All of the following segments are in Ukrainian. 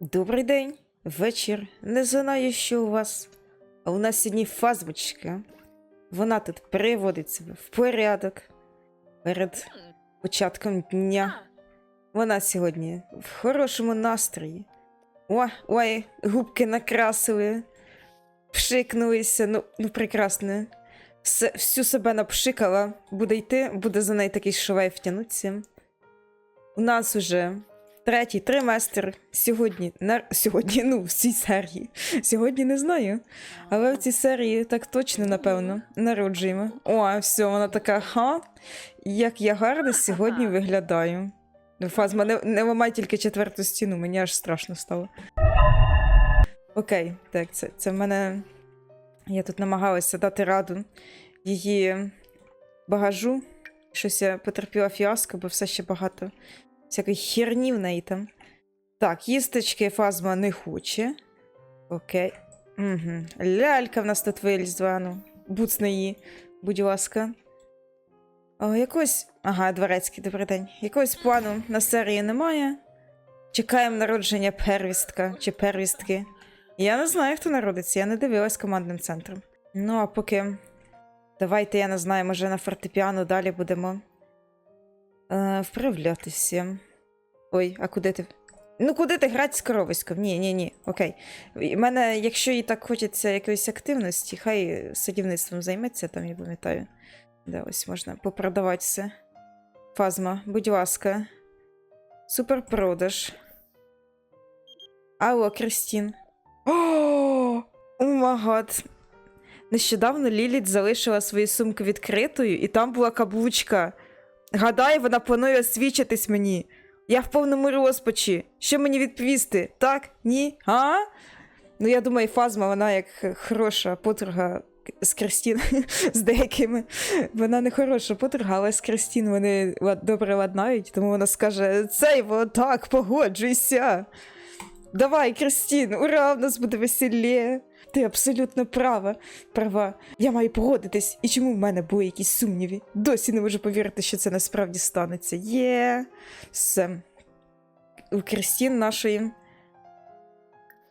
Добрий день, вечір. Не знаю, що у вас. А у нас сьогодні фазбочка. Вона тут приводить себе в порядок перед початком дня. Вона сьогодні в хорошому настрої. О, ой, губки накрасили, пшикнулися. Ну, ну прекрасно. Все, всю себе напшикала. Буде йти, буде за неї такий швейф тянуться. У нас уже третій триместр. Сьогодні, на... сьогодні, ну, в цій серії. Сьогодні не знаю. Але в цій серії так точно, напевно, народжуємо. О, все, вона така, ха. Як я гарно сьогодні виглядаю. Ну, Фазма, не, не ламай тільки четверту стіну, мені аж страшно стало. Окей, так, це, це в мене. Я тут намагалася дати раду її багажу. Щось я потерпіла фіаско, бо все ще багато всякої херні в неї там. Так, їсточки фазма не хоче. Окей. Угу. Лялька в нас тут вилізла, ну. Буцни її, будь ласка. О, якось. Ага, дворецький, добрий день. Якогось плану на серії немає. Чекаємо народження первістка чи первістки. Я не знаю, хто народиться, я не дивилась командним центром. Ну, а поки. Давайте, я не знаю, може на фортепіано далі будемо е, вправлятися. Ой, а куди ти? Ну, куди ти грати з коровиськом? Ні, ні, ні. Окей. У мене, якщо їй так хочеться якоїсь активності, хай садівництвом займеться, там я пам'ятаю. Де ось можна попродавати все. Фазма, будь ласка. Суперпродаж. Алло, Кристін. О, магад. Нещодавно Ліліт залишила свою сумку відкритою, і там була каблучка. Гадаю, вона планує освічитись мені. Я в повному розпачі. Що мені відповісти? Так? Ні? А? Ну, я думаю, фазма, вона як хороша подруга з Кристін з деякими. Вона не хороша подруга, але з Кристін вони добре ладнають, тому вона скаже: цей так, погоджуйся. Давай, Кристін, ура, в нас буде весілля. Ти абсолютно права. Права. Я маю погодитись. І чому в мене були якісь сумніви? Досі не можу повірити, що це насправді станеться. Є. Все. У Кристін нашої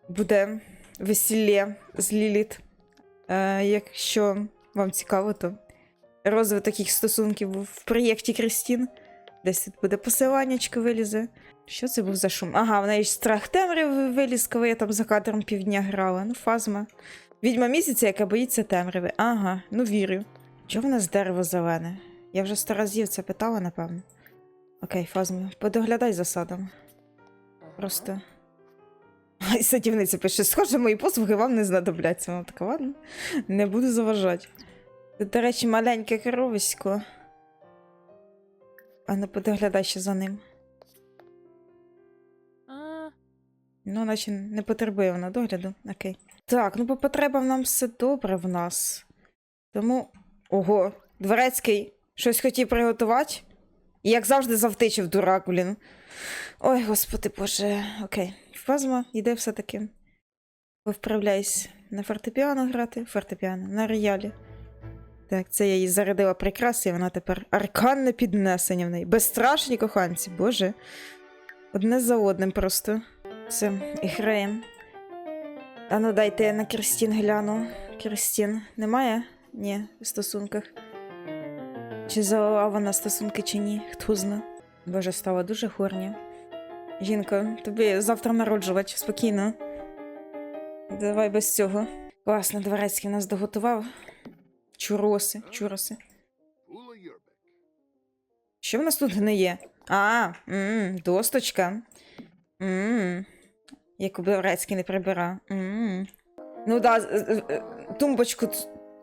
буде весілля з Ліліт. Е, якщо вам цікаво, то розвиток їх стосунків в проєкті Кристін. Десь тут буде посиланнячко вилізе. Що це був за шум? Ага, в неї страх темряви виліз, коли я там за кадром півдня грала. Ну, фазма. Відьма місяця, яка боїться темряви. Ага, ну вірю. Чого в нас дерево зелене? Я вже сто разів це питала, напевно. Окей, фазма, подоглядай за садом. Просто. Ай, садівниця пише, схоже, мої послуги вам не знадобляться. Вона така, ладно, не буду заважати. Тут, до речі, маленьке коровисько. А не подоглядай ще за ним. А, Ну, наче не потребує вона догляду. Окей. Так, ну по потребам нам все добре в нас. Тому. Ого, дворецький щось хотів приготувати? І як завжди завтичив дурак, блін. Ой, господи боже. Окей. Фазма йде все-таки. Вправляйся на фортепіано грати. Фортепіано, на роялі. Так, це я їй зарядила прикраси, і вона тепер арканне піднесення в неї. Безстрашні коханці, боже. Одне за одним просто. Все, і граємо. А ну дайте я на Кристін гляну. Кристін немає? Ні, в стосунках. Чи завела вона стосунки, чи ні, хто зна. Боже, стала дуже хорня. Жінко, тобі завтра народжувати, спокійно. Давай без цього. Класно, дворецький нас доготував. Чуроси, чуроси. Що в нас тут гниє? А, м досточка. м Яку Дворецький не прибира. м Ну да, тумбочку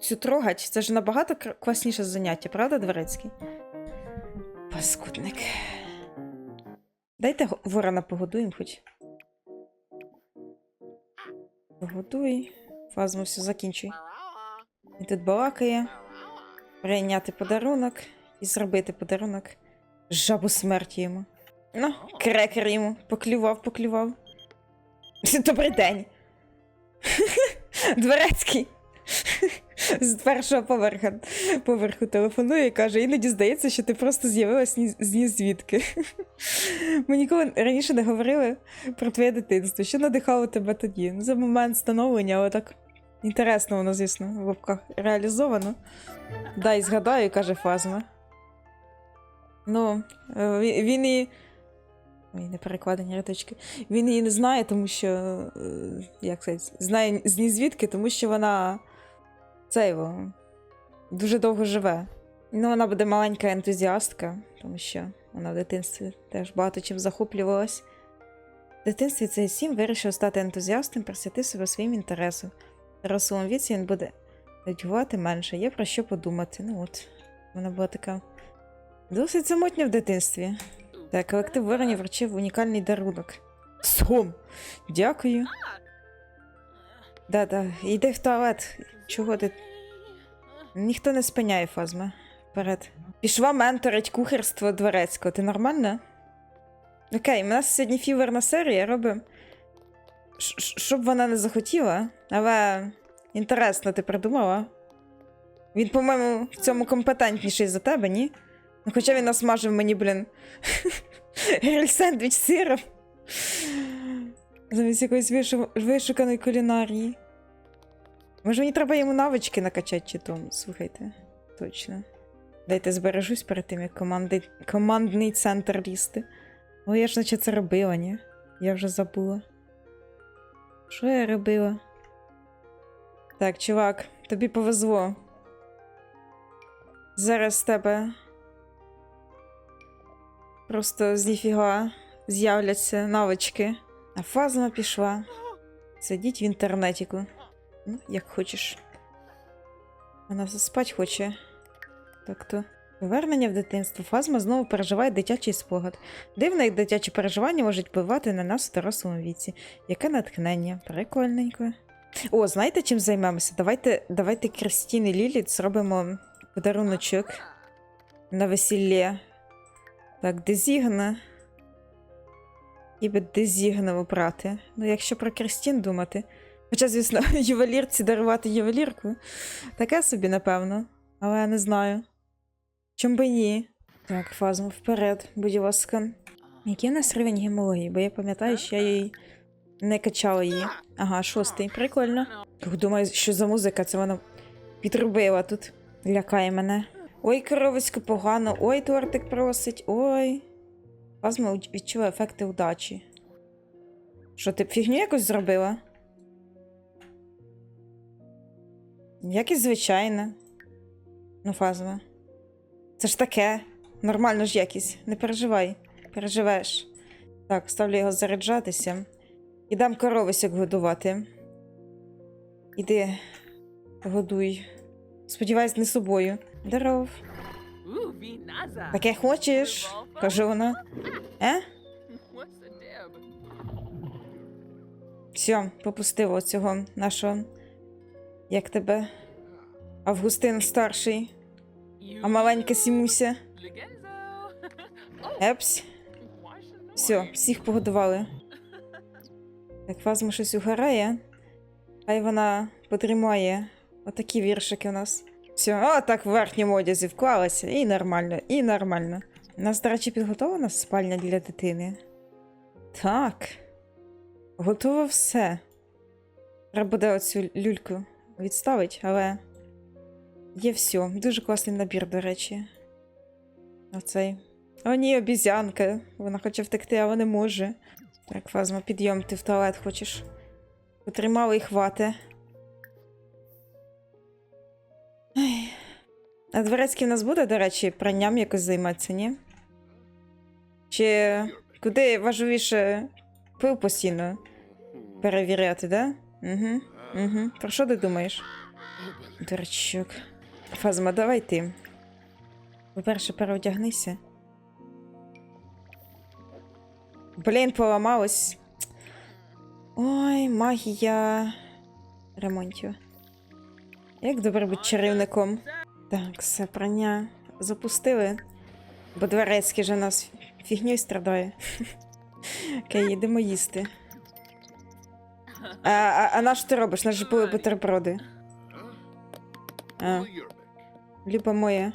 цю трогать, це ж набагато класніше заняття, правда, Дворецький? Паскудник. Дайте ворона погодуємо хоч. Погодуй. Фазму все закінчуй. І тут балакає. Прийняти подарунок і зробити подарунок. Жабу смерті йому. Ну, крекер йому. Поклював, поклював. Добрий день. Дворецький. з першого поверха, поверху телефонує і каже, іноді здається, що ти просто з'явилась з ні звідки. Ми ніколи раніше не говорили про твоє дитинство. Що надихало тебе тоді? Ну, За момент становлення, але так інтересно воно, звісно, в лапках реалізовано. Дай згадаю, каже Фазма. Ну, е, він, і. Ой, не перекладені рядочки. Він її не знає, тому що. е, Як сказати, знає ні звідки, тому що вона. Це. Дуже довго живе. Ну, вона буде маленька ентузіастка, тому що вона в дитинстві теж багато чим захоплювалась. В дитинстві цей сім вирішив стати ентузіастом, присвяти себе своїм інтересам. Дорослому віці він буде нудьгувати менше, є про що подумати. Ну от, вона була така досить самотня в дитинстві. Та колектив воронів вручив унікальний дарунок. Сом! Дякую. Да-да, йди в туалет. Чого ти? Ніхто не спиняє фазма. Вперед. Пішла менторить кухарство дворецького. Ти нормальна? Окей, у нас сьогодні фіверна серія робимо. Щоб вона не захотіла, але інтересно, ти придумала? Він, по-моєму, в цьому компетентніший за тебе, ні? Ну, хоча він насмажив мені, блін, гриль-сендвіч з сиром. Замість якоїсь вишу- вишуканої кулінарії. Може, мені треба йому навички накачати чи то, слухайте. Точно. Дайте збережусь перед тим, як команди... командний центр лізти. Ну, я ж наче це робила, ні? Я вже забула. Що я робила? Так, чувак, тобі повезло. Зараз тебе просто з ніфіга з'являться навички. А фазма пішла. Сидіть в інтернетіку. Ну, як хочеш. Вона все спать хоче. Так то. Повернення в дитинство. Фазма знову переживає дитячий спогад. Дивно, як дитячі переживання можуть впливати на нас в дорослому віці. Яке натхнення. Прикольненько. О, знаєте, чим займемося? Давайте, давайте Кристіни Ліліт зробимо подаруночок на весілля. Так, Дезігна. І би Дезігна обрати. Ну, якщо про Кристін думати. Хоча, звісно, ювелірці дарувати ювелірку. Таке собі, напевно. Але я не знаю. Чом би ні? Так, фазма вперед, будь ласка. Який у нас рівень гемології? Бо я пам'ятаю, що я її не качала її. Ага, шостий. Прикольно. Думаю, що за музика це вона підробила тут. Лякає мене. Ой, коровисько погано, ой, тортик просить, ой. Фазма відчула ефекти удачі. Що, ти фігню якось зробила? Якість звичайна. Ну, фазма. Це ж таке. Нормально ж якість. Не переживай. Переживеш. Так, ставлю його заряджатися. І дам коровисок годувати. Іди, годуй. Сподіваюсь, не собою. Здоров. Таке хочеш? каже вона. Е? Все, попустило цього нашого. Як тебе? Августин старший, а маленька Сімуся. Епс. Все, всіх погодували. Так, фазма щось угорає. Хай вона потримає. Отакі віршики у нас. Все, о, так в верхньому одязі вклалася. І нормально, і нормально. У нас, до речі, підготовлена спальня для дитини. Так. Готово все. Треба буде оцю люльку відставити, але є все. Дуже класний набір, до речі. Оцей. О, ні, обізянка. Вона хоче втекти, але не може. Так, фазма, підйом, ти в туалет хочеш. Потримали і хвати. Ай. А дворецький в нас буде, до речі, пранням якось займатися, ні? Чи куди важливіше пил постійно перевіряти, да? Угу. Угу. Про що ти думаєш? Дурачок. Фазма, давай ти. По-перше, переодягнися. Блін, поламалось. Ой, магія ремонтів. Як добре бути чарівником. Так, все, прання запустили. Бо дворецький же нас фігньою страдає. Окей, йдемо їсти. А, а, а на що ти робиш? Наші були бутерброди. А, Люба моя.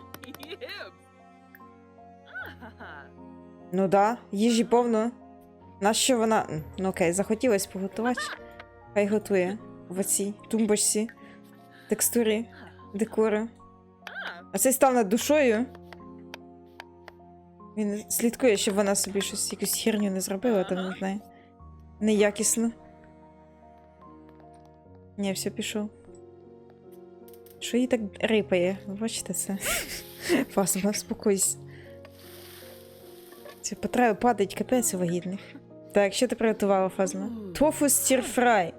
Ну да, їжі повно. Нащо вона. Ну окей, захотілось поготувати. Хай готує в оцій тумбочці, текстурі, декору. А цей став над душою. Він слідкує, щоб вона собі щось, якусь херню не зробила, там не знаю. Неякісно. Ні, все пішов. Що їй так рипає? Бачите це? Фасма, спокойся. Це потреба падать капець у вагітних. Так, що ти приготувала, Фазма? Тофу стірфрай.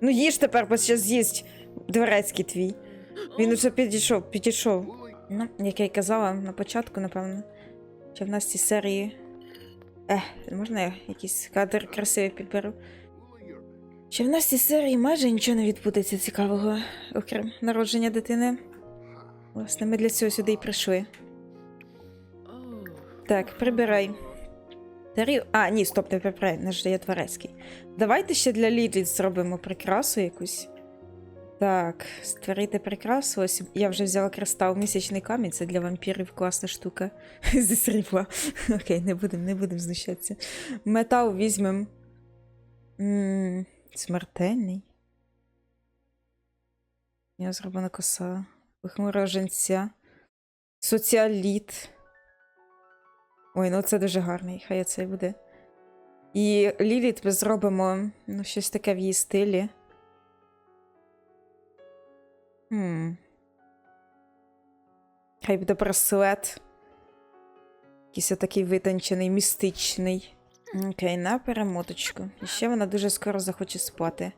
Ну їж тепер, бо зараз з'їсть дворецький твій. Він уже підійшов, підійшов. Ну, як я й казала на початку, напевно. Що в нас ці серії. Ех, можна я якийсь кадр красивий підберу? Що в нас ці серії майже нічого не відбудеться цікавого, окрім народження дитини. Власне, ми для цього сюди й прийшли. Так, прибирай. Тарів... А, ні, стоп, не прибирай, наш же є дворецький. Давайте ще для Ліліт зробимо прикрасу якусь. Так, створити прикрасу. Ось я вже взяла кристал місячний камінь, це для вампірів класна штука. Зі срібла. Окей, не будемо не будем знущатися. Метал візьмем. Смертельний. Я зроблена коса. Похмура женця. Соціаліт. Ой, ну це дуже гарний, хай це буде. І Ліліт ми зробимо ну, щось таке в її стилі. Хм. Хай буде браслет. Якийсь такий витончений, містичний. Окей, на перемоточку. І ще вона дуже скоро захоче спати.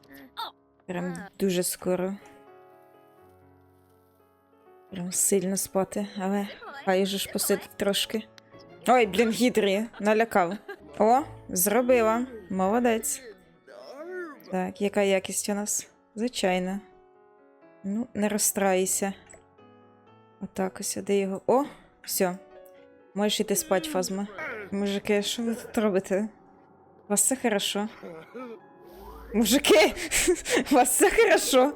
Прям дуже скоро. Прям сильно спати, але хай же ж посидить трошки. Ой, блін, гідрі, налякав. О, зробила. Молодець. Так, яка якість у нас? Звичайно. Ну, не розстраюйся. Отак ось, де його. О, все. Можеш іти спать, Фазма. Мужики, що ви тут робите? У вас все хорошо. Мужики, у вас все хорошо.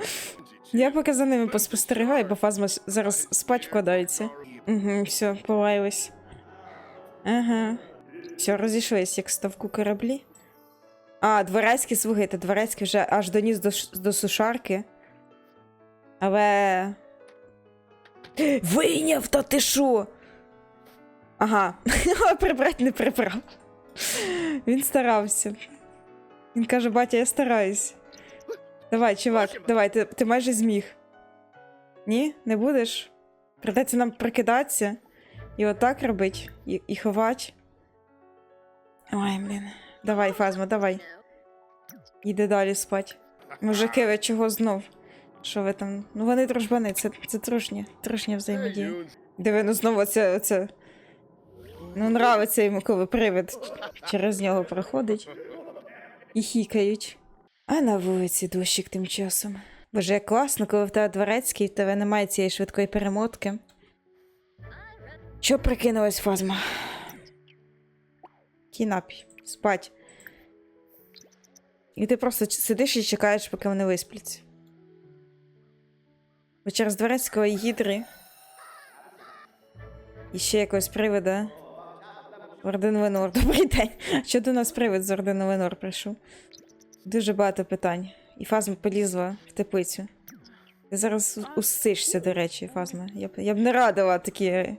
Я поки за ними поспостерігаю, бо Фазма зараз спать вкладається. Угу, все, полаялись. Ага. Все, розійшлись, як ставку кораблі. А, дворецький, слухайте, дворецький вже аж доніс до, до сушарки. Але. Вийняв, та ти що? Ага. Але прибрати не прибрав. Він старався. Він каже, батя, я стараюсь. Давай, чувак, давай, ти, ти майже зміг. Ні, не будеш? Придеться нам прикидатися і отак робить, і, і ховать. Ой, блін. Давай, Фазма, давай. Іди далі спать. Мужики, ви чого знов? Що ви там? Ну вони дружбани, це, це трушня, трушня взаємодія. Диви, ну знову це, оце. Ну, нравиться йому, коли привид через нього проходить. І хікають. А на вулиці дощик тим часом. Боже, як класно, коли в тебе дворецький, в тебе немає цієї швидкої перемотки. Що прикинулась фазма? Кінапі, спать. І ти просто сидиш і чекаєш, поки вони виспляться. Бо через дворецького і гідри. І ще якогось привида. Орден Венор. Добрий день. Що до нас привид з Ордену Венор прийшов? Дуже багато питань. І Фазма полізла в теплицю. Ти зараз усишся, до речі, Фазма. Я б, я б не радила такі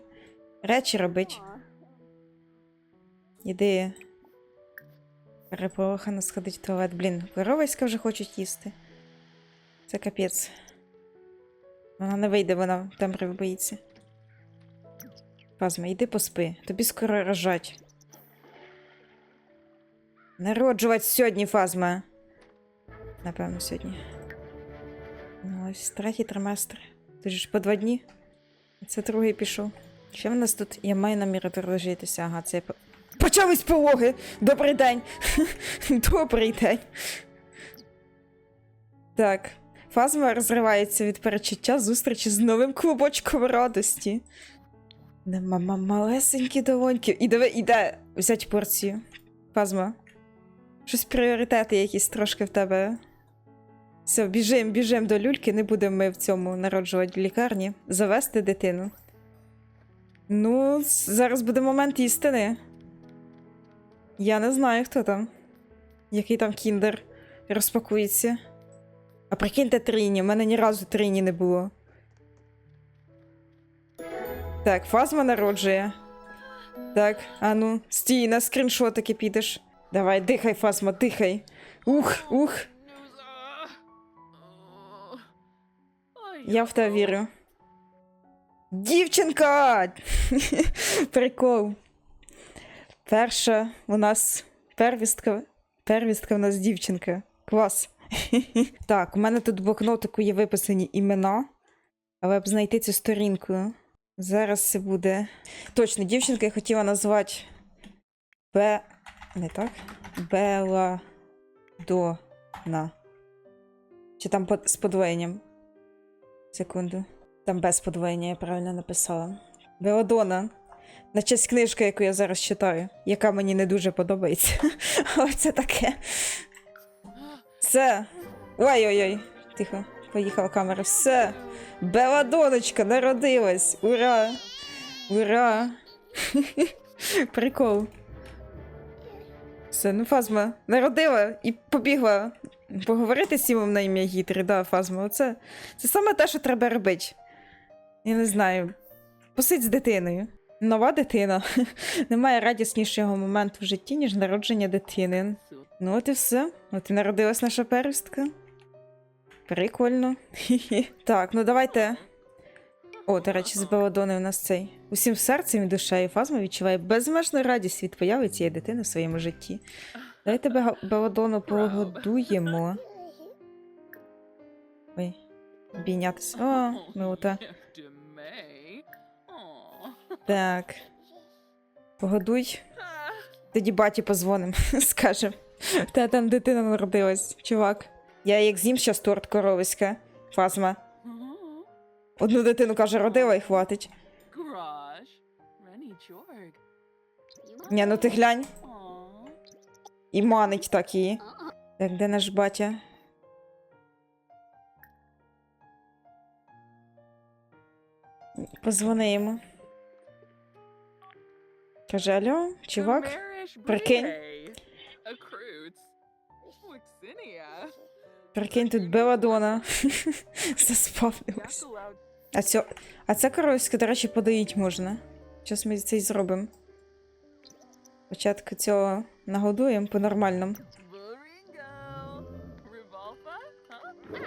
речі робити. Іди. Переполохано сходить в туалет. Блін, коровиська вже хочуть їсти. Це капець. Вона не вийде, вона в темряві боїться. Фазма, йди поспи. Тобі скоро рожать. Народжувати сьогодні, Фазма. Напевно, сьогодні. Ну, ось третій триместр. Ти ж по два дні. Це другий пішов. Що в нас тут? Я маю намір розжитися. Ага, це я по- Почались пологи! Добрий день! Добрий день. Так. Фазма розривається від перечуття зустрічі з новим клубочком радості. Нема ма- малесенькі долоньки. І диви, іде взяти порцію. Фазма. Щось пріоритети якісь трошки в тебе Все, біжимо, біжимо до люльки, не будемо ми в цьому народжувати в лікарні. Завести дитину. Ну, зараз буде момент істини. Я не знаю, хто там. Який там кіндер розпакується. А прикиньте Тріні, в мене ні разу Тріні не було. Так, фазма народжує. Так, а ну, стій, на скріншотики підеш. Давай, дихай, фазма, дихай. Ух, ух. Я в те вірю. Дівчинка! Прикол. Перша у нас первістка. Первістка у нас дівчинка. Клас. так, у мене тут в блокнотику є виписані імена, але б знайти цю сторінку. Зараз це буде. Точно, дівчинка я хотіла назвати Б. Не так? Беладона. Чи там з подвоєнням? Секунду. Там без подвоєння я правильно написала. Беладона. На честь книжки, яку я зараз читаю, яка мені не дуже подобається. Але це таке. Все. Ой-ой-ой. Тихо, поїхала камера. Все. Беладоночка народилась. Ура! Ура! Прикол. Все, ну Фазма народила і побігла поговорити з Сімом на ім'я Гітри, да, Фазма. Оце це саме те, що треба робити. Я не знаю. Посидь з дитиною. Нова дитина. Немає радіснішого моменту в житті, ніж народження дитини. Ну, от і все. От і народилась наша первістка. Прикольно. Так, ну давайте. О, до речі, з Беладони у нас цей. Усім серцем і душею Фазма відчуває безмежну радість від появи цієї дитини в своєму житті. Давайте Бега- Беладону погодуємо. Ой, обійнятися. О, милота. Так. Погодуй. Тоді баті позвоним, скажем. Та там дитина народилась, чувак. Я як з'їм щас торт коровиська. Фазма. Одну дитину каже, родила і хватить. Ні, ну ти глянь. І манить так її. Так, де наш батя? Позвони йому. Каже, алло, чувак? прикинь. Прикинь, тут Беладона. Заспавнилась. А, цьо... а це коровське, до речі, подоїть можна. Зараз ми це й зробимо. Спочатку цього нагодуємо по-нормальному.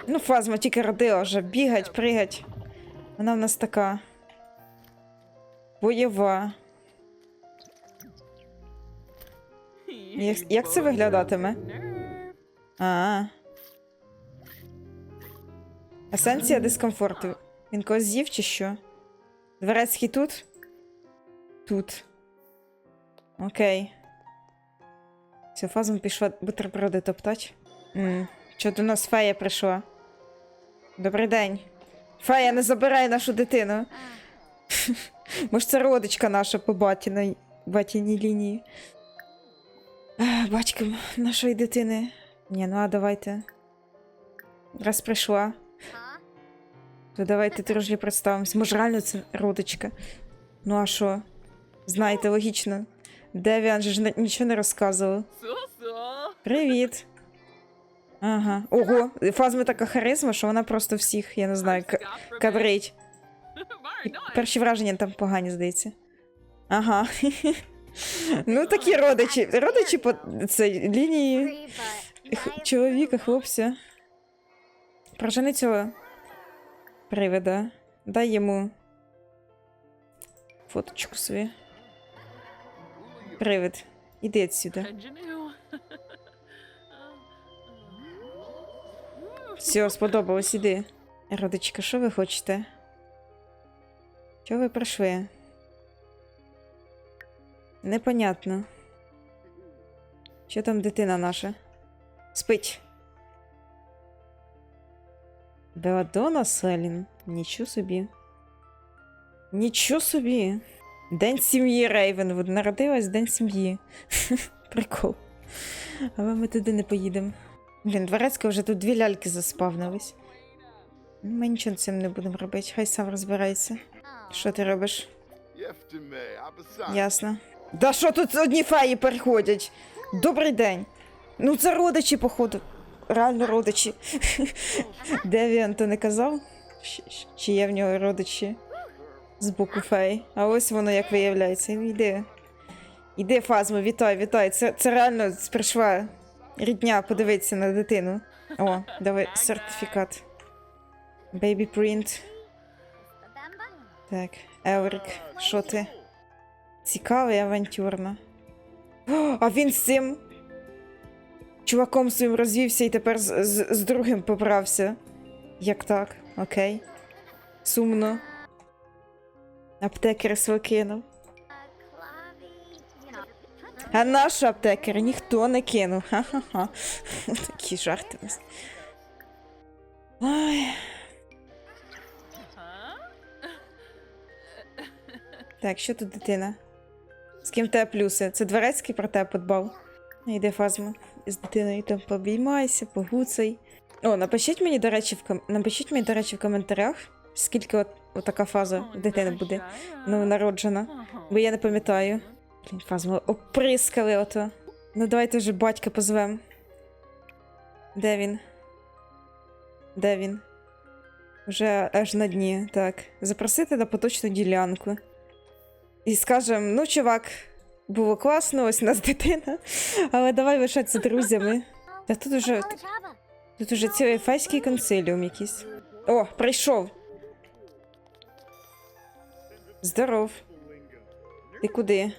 Ну, фазма тільки родила вже. Бігать, пригать. Вона в нас така. Бойова. Як- як це виглядатиме? А. Есенція дискомфорту. Він когось з'їв чи що? Дверецький тут? Тут. Окей. Все, фазом пішла бутерброди топтать. М, Що до нас фея прийшла? Добрий день. Фея, не забирай нашу дитину. Може, це родичка наша по батіній, батіній лінії. Батько нашої дитини. Ні, ну а давайте. Раз прийшла, то давайте трошки представимось. Може, реально це родичка. Ну а що? Знаєте, логічно. Девіан же ж нічого не розказував. Привіт. Ага. Ого, фазма така харизма, що вона просто всіх, я не знаю, к- кабрить. Перші враження там погані, здається. Ага. ну, такі родичі. Родичі по цій лінії х- чоловіка, хлопця. Прожени цього привида. Дай йому фоточку собі. Привид. Іди відсюди. Все, сподобалось, іди. Родичка, що ви хочете? Чого ви прийшли? Непонятно. Що там дитина наша? Спить. Беладона Селін. Нічого собі. Нічого собі. День сім'ї Рейвенвуд. Народилась День сім'ї. Прикол. Але ми туди не поїдемо. Блін, дворецька вже тут дві ляльки заспавнились. Ми нічого цим не будемо робити, хай сам розбирається. Що ти робиш? Ясно. Да що тут одні феї переходять? Добрий день. Ну, це родичі, походу. Реально родичі. Де він, то не казав? Чи є в нього родичі з боку фей? А ось воно як виявляється. Іди. Іди, Фазмо, вітай, вітай. Це, це реально прийшла рідня подивитися на дитину. О, давай сертифікат. Baby print. Так, Еврик, що ти? Цікаво і авантюрно. О, а він з цим чуваком своїм розвівся і тепер з, з, з другим побрався. Як так? Окей. Сумно. Аптекер свого кинув. А нашу аптекер ніхто не кинув. Ха-ха-ха. Такі жарти. Ой. Так, що тут дитина? З ким тебе плюси? Це дворецький про тебе подбав. Йде фазма з дитиною там пообіймайся, погуцай. О, напишіть мені, до речі, в ком... напишіть мені, до речі, в коментарях, скільки от, от така фаза дитини буде новонароджена. Бо я не пам'ятаю. Блін, фазма оприскали ото. Ну давайте вже батька позвем. Де він? Де він? Вже аж на дні, так. Запросити на поточну ділянку. І скажем, ну, чувак, було класно, ось у нас дитина, але давай лишатися друзями. Та тут уже, тут уже цілий файський консиліум якийсь. О, прийшов. Здоров. Ти куди?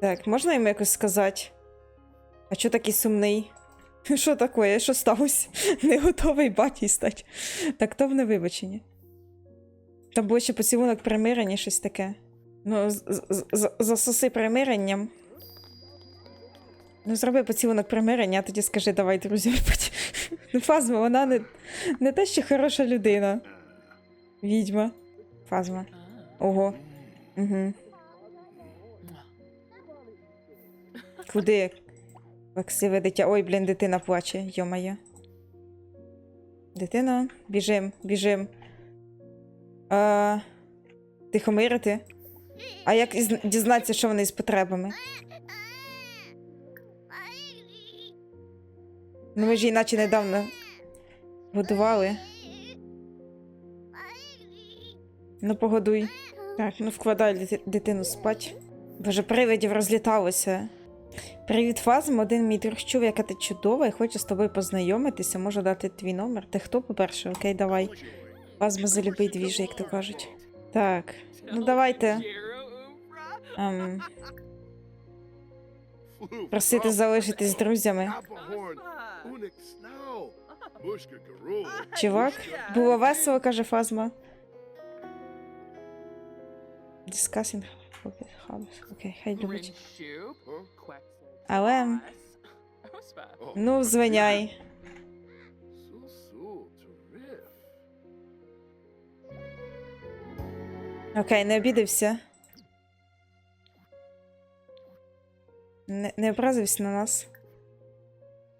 Так, можна йому якось сказати? А чо такий сумний? Що таке? Що сталося? Не готовий батій стать. Так то не вибачення. Там було ще поцілунок примирення, щось таке. Ну, з- з- з- засоси примиренням. Ну, зроби поцілунок примирення, а тоді скажи, давай, друзі. Ну, Фазма, вона не, не те, що хороша людина. Відьма. Фазма. Ого. Угу. Куди? Ваксиве дитя. Ой, блін, дитина плаче, йомає. Дитина, біжим, біжим. А, тихомирити? А як дізнатися, що вони з потребами? Ну ми ж її наче недавно годували. Ну, погодуй. Так, ну вкладай дитину спать. Боже, привидів розліталося. Привіт, Фазм. Один мій друг чув, яка ти чудова, і хоче з тобою познайомитися. Можу дати твій номер. Ти хто, по-перше? Окей, давай. Фазма залюбий двіж, як то кажуть. Так, ну давайте. Ем, просити залишитись з друзями. Чувак, було весело, каже Фазма. Discussing hobbies. Окей, хай любить. Але, ну, звиняй. Окей, не обідався. Не, не образився на нас.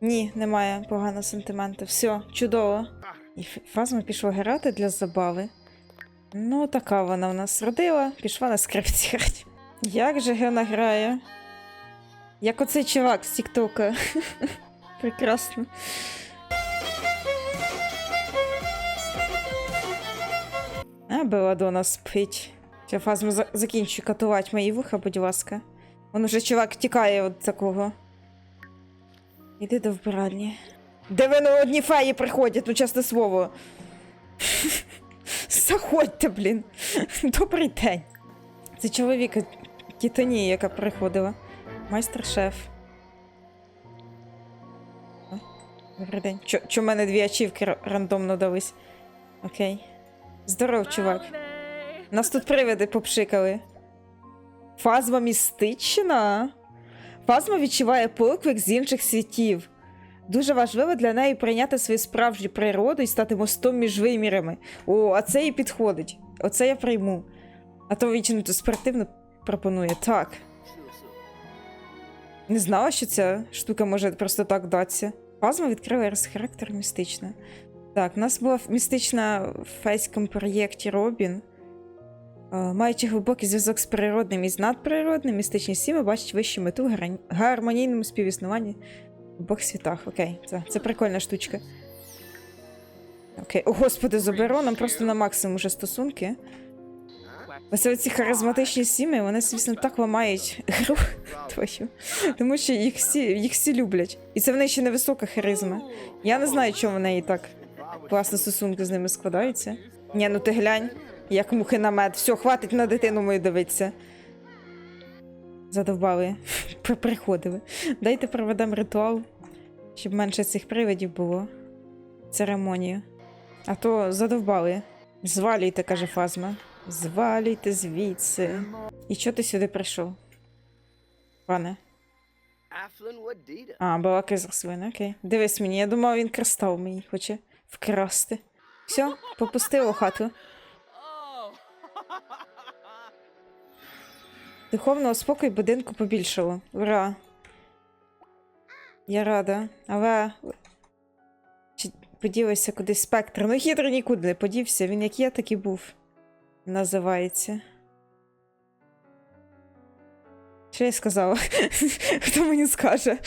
Ні, немає поганого сентименту. Все, чудово. І Фазма пішла грати для забави. Ну, така вона в нас родила, пішла на скрипці грати. Як же вона грає? Як оцей чувак з Тіктока. Прекрасно. А, Беладона спить. Ця фазма за- катувати мої вуха, будь ласка. Он уже чувак тікає від такого. Іди до вбиральні. Де ви на одні феї приходять, ну чесне слово. Заходьте, блін. Добрий день. Це чоловіка Тітані, яка приходила. Майстер-шеф. Добрий день. Чо, чо в мене дві ачівки рандомно дались? Окей. Здоров, чувак. Нас тут привиди попшикали. Фазма містична. Фазма відчуває поклик з інших світів. Дуже важливо для неї прийняти свою справжню природу і стати мостом між вимірами. О, а це їй підходить. Оце я прийму. А то вічно тут спортивно пропонує. Так. Не знала, що ця штука може просто так датися. Фазма відкрила характер містична. Так, у нас була містична в фейському проєкті Робін. Е, Маючи глибокий зв'язок з природним і з надприродним, містичні сіми бачать вищу мету в гармонійному співіснуванні в обох світах. Окей, це, це прикольна штучка. Окей. О, господи, з обероном просто на максимум уже стосунки. Ось ці харизматичні сім'ї, вони, звісно, так ламають гру твою. Тому що їх всі, їх всі люблять. І це в неї ще невисока харизма. Я не знаю, чому в неї так класно стосунки з ними складаються. Ні, ну ти глянь, як мухи на мед. Все, хватить на дитину мою дивитися. Задовбали, приходили. Дайте проведемо ритуал, щоб менше цих привидів було. Церемонію. А то задовбали. Звалюйте, каже Фазма. Звалюйте звідси. І чого ти сюди прийшов? Пане. А, балаки з рослини, окей. Дивись мені, я думав, він кристал мені хоче вкрасти. Все, попустило хату. Духовного спокою будинку побільшало. Ура! Я рада. Але. Чи поділися кудись спектр? Ну, хитро нікуди не подівся. Він як є, так і був. Називається. Що я сказала? Хто мені скаже?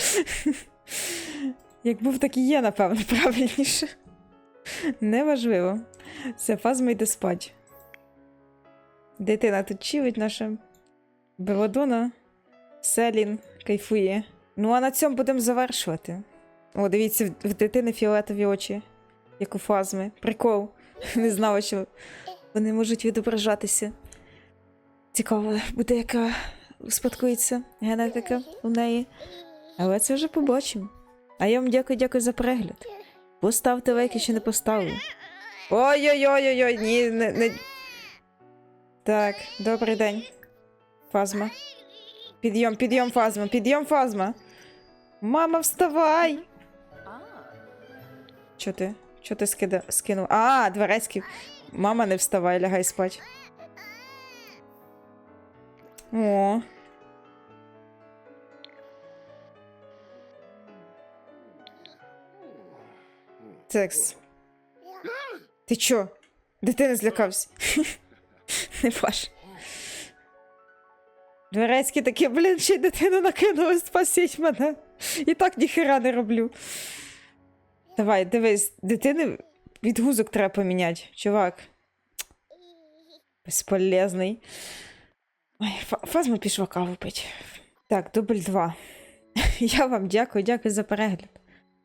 Як був, так і є, напевно, правильніше. Неважливо. Все, фазма йде спать. Дитина тут чилить наша. Белодона. Селін кайфує. Ну, а на цьому будемо завершувати. О, дивіться, в- дитини фіолетові очі, як у фазми. Прикол. Не знала, що вони можуть відображатися. Цікаво, буде яка успадкується генетика у неї. Але це вже побачимо. А я вам дякую, дякую за перегляд. Поставте лайк, якщо не поставили. Ой-ой-ой-ой, ні, не, не. Так, добрий день. Фазма. Підйом, підйом, фазма, підйом, фазма. Мама, вставай! Чо ти? Чо ти скида... скинув? А, дворецький. Мама, не вставай, лягай спать. О. Секс. Ти чо? Дитина злякався. Не ваш. Дворецький такі, блін, ще й дитину накинули, спасіть мене. І так ніхера не роблю. Давай, дивись, дитини відгузок треба поміняти, чувак. Безполезний. Ой, фа- фазма пішла каву пить. Так, дубль 2. Я вам дякую, дякую за перегляд.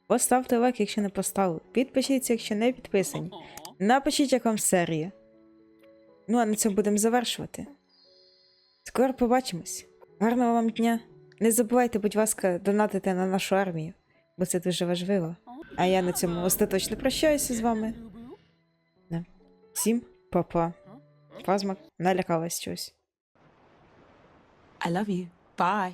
Поставте лайк, якщо не поставили. Підпишіться, якщо не підписані. Напишіть, як вам серія. Ну, а на цьому будемо завершувати. Скоро побачимось. Гарного вам дня. Не забувайте, будь ласка, донатити на нашу армію, бо це дуже важливо. А я на цьому остаточно прощаюся з вами. Да. Всім па-па. Фазма налякалась щось. I love you. Bye.